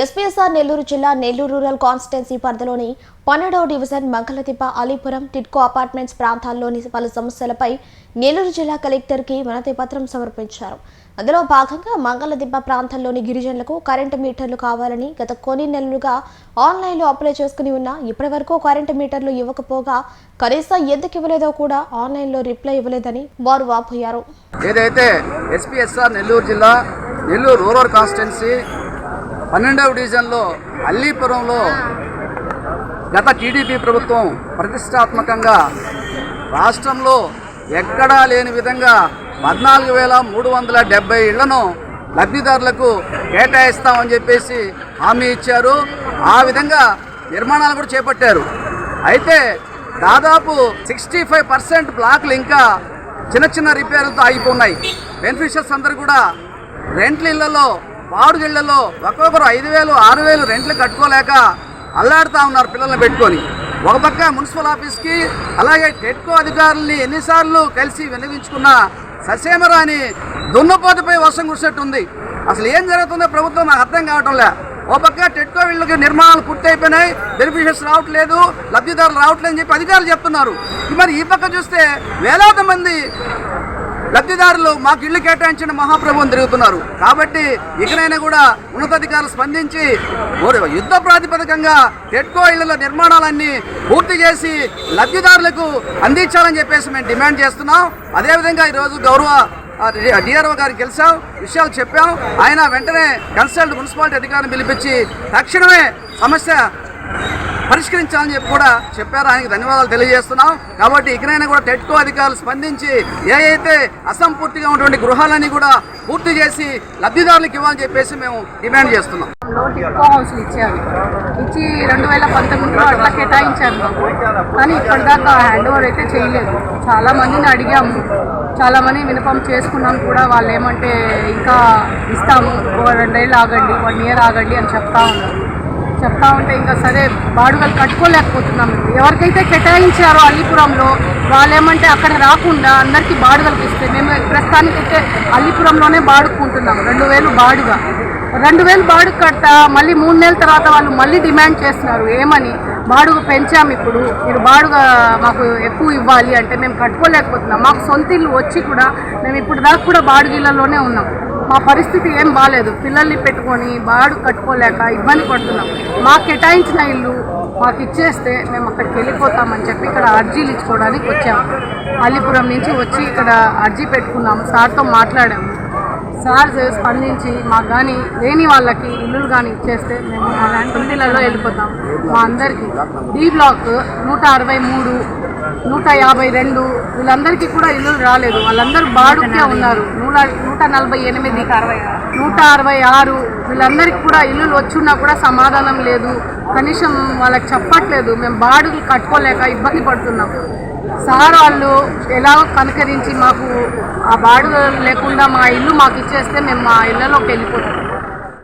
SPSR Nellore జిల్లా Nellore rural constituency పరిధిలోని పన్నెండవ division Mangaladippa Alipuram TIDCO apartments ప్రాంతాల్లోని పలు సమస్యలపై నెల్లూరు జిల్లా కలెక్టర్కి వినతి పత్రం సమర్పించారు. అందులో భాగంగా మంగళదిబ్బ ప్రాంతంలోని గిరిజనులకు కరెంటు మీటర్లు కావాలని గత కొన్ని నెలలుగా ఆన్లైన్లో అప్లై చేసుకుని ఉన్నా ఇప్పటివరకు కరెంటు మీటర్లు ఇవ్వకపోగా కనీసం ఎందుకు ఇవ్వలేదో కూడా ఆన్లైన్లో రిప్లై ఇవ్వలేదని వారు వాపోయారు. ఏదైతే ఎస్పీఎస్ఆర్ నెల్లూరు జిల్లా నెల్లూరు రూరల్ కాన్స్టిట్యున్సీ పన్నెండవ డివిజన్లో అల్లీపురంలో గత టీడీపీ ప్రభుత్వం ప్రతిష్టాత్మకంగా రాష్ట్రంలో ఎక్కడా లేని విధంగా పద్నాలుగు వేల మూడు వందల డెబ్బై ఇళ్ళను లబ్ధిదారులకు కేటాయిస్తామని చెప్పేసి హామీ ఇచ్చారు. ఆ విధంగా నిర్మాణాలు కూడా చేపట్టారు. అయితే దాదాపు సిక్స్టీ ఫైవ్ పర్సెంట్ బ్లాక్లు ఇంకా చిన్న చిన్న రిపేర్లతో ఆగిపోన్నాయి. బెనిఫిషియర్స్ అందరూ కూడా రెంట్ల ఇళ్ళలో మామిడిగిళ్ళలో ఒక్కొక్కరు ఐదు వేలు ఆరు వేలు రెంట్లు కట్టుకోలేక అల్లాడుతూ ఉన్నారు పిల్లల్ని పెట్టుకొని. ఒక పక్క మున్సిపల్ ఆఫీస్కి అలాగే టెట్కో అధికారుల్ని ఎన్నిసార్లు కలిసి విన్నవించుకున్నా ససేమరాని దున్నపోతపై వర్షం కురిసినట్టుంది అసలు ఏం జరుగుతుందో ప్రభుత్వం నాకు అర్థం కావటంలే. ఓ పక్క టెట్కో వీళ్ళకి నిర్మాణాలు పూర్తి అయిపోయినాయి బెనిఫిషియర్స్ రావట్లేదు లబ్ధిదారులు రావట్లేదు అని చెప్పి అధికారులు చెప్తున్నారు. మరి ఈ పక్క చూస్తే వేలాది మంది లబ్ధిదారులు మాకు ఇల్లు కేటాయించిన మహాప్రభువుని తిరుగుతున్నారు. కాబట్టి ఇకనైనా కూడా ఉన్నతాధికారులు స్పందించి యుద్ధ ప్రాతిపదికంగా టెట్కో ఇళ్ళ నిర్మాణాలన్నీ పూర్తి చేసి లబ్ధిదారులకు అందించాలని చెప్పేసి మేము డిమాండ్ చేస్తున్నాం. అదేవిధంగా ఈరోజు గౌరవ డిఆర్ఓ గారికి గెలిచాం విషయాలు చెప్పాం. ఆయన వెంటనే కన్సల్ట్ మున్సిపాలిటీ అధికారిని పిలిపించి తక్షణమే సమస్య పరిష్కరించాలని చెప్పి కూడా చెప్పారు. ఆయనకి ధన్యవాదాలు తెలియజేస్తున్నాం. కాబట్టి ఇకనైనా కూడా టెట్కో అధికారులు స్పందించి ఏ అయితే అసంపూర్తిగా ఉన్నటువంటి గృహాలన్నీ కూడా పూర్తి చేసి లబ్ధిదారులకు ఇవ్వాలని చెప్పేసి మేము డిమాండ్ చేస్తున్నాం. టిక్కో హౌస్లు ఇచ్చారు. ఇచ్చి రెండు వేల పంతొమ్మిదిలో అట్లా కేటాయించారు. మాకు కానీ ఇప్పటిదాకా హ్యాండ్ ఓవర్ అయితే చేయలేదు. చాలా మందిని అడిగాము. చాలా మంది వినపం చేసుకున్నాం కూడా. వాళ్ళు ఏమంటే ఇంకా ఇస్తాము. ఓ రెండేళ్ళు ఆగండి వన్ ఇయర్ ఆగండి అని చెప్తా ఉన్నారు. చెప్తా ఉంటే ఇంకా సరే బాడుగలు కట్టుకోలేకపోతున్నాం ఎవరికైతే కేటాయించారో అల్లిపురంలో వాళ్ళు ఏమంటే అక్కడ రాకుండా అందరికీ బాడుగలకు ఇస్తే మేము ప్రస్తుతానికైతే అల్లిపురంలోనే బాడుకుంటున్నాం రెండు వేలు బాడుగా. రెండు వేలు బాడుగ కడతా మళ్ళీ మూడు నెలల తర్వాత వాళ్ళు మళ్ళీ డిమాండ్ చేస్తున్నారు ఏమని? బాడుగ పెంచాము ఇప్పుడు మీరు బాడుగ మాకు ఎక్కువ ఇవ్వాలి అంటే మేము కట్టుకోలేకపోతున్నాం. మాకు సొంత ఇల్లు వచ్చి కూడా మేము ఇప్పుడు దాకా కూడా బాడుగిళ్ళలోనే ఉన్నాం. మా పరిస్థితి ఏం బాగాలేదు పిల్లల్ని పెట్టుకొని బాడు కట్టుకోలేక ఇబ్బంది పడుతున్నాం. మాకు కేటాయించిన ఇల్లు మాకు ఇచ్చేస్తే మేము అక్కడికి వెళ్ళిపోతామని చెప్పి ఇక్కడ అర్జీలు ఇచ్చుకోవడానికి వచ్చాము అల్లిపురం నుంచి వచ్చి ఇక్కడ అర్జీ పెట్టుకున్నాము. సార్తో మాట్లాడాము. సార్ స్పందించి మాకు కానీ లేని వాళ్ళకి ఇల్లులు కానీ ఇచ్చేస్తే మేము మా ల్యాండ్ వెళ్ళిపోతాం మా అందరికీ. డి బ్లాక్ నూట అరవై మూడు నూట యాభై రెండు. వీళ్ళందరికీ కూడా ఇల్లులు రాలేదు. వాళ్ళందరూ బాడుకే ఉన్నారు. నూట నూట నలభై ఎనిమిది నూట అరవై ఆరు. వీళ్ళందరికీ కూడా ఇల్లులు వచ్చున్నా కూడా సమాధానం లేదు. కనీసం వాళ్ళకి చెప్పట్లేదు. మేము బాడుగులు కట్టుకోలేక ఇబ్బంది పడుతున్నాం. సార్ వాళ్ళు ఎలా కనుకరించి మాకు ఆ బాడు లేకుండా మా ఇల్లు మాకు ఇచ్చేస్తే మేము మా ఇళ్ళలోకి వెళ్ళిపోతాం.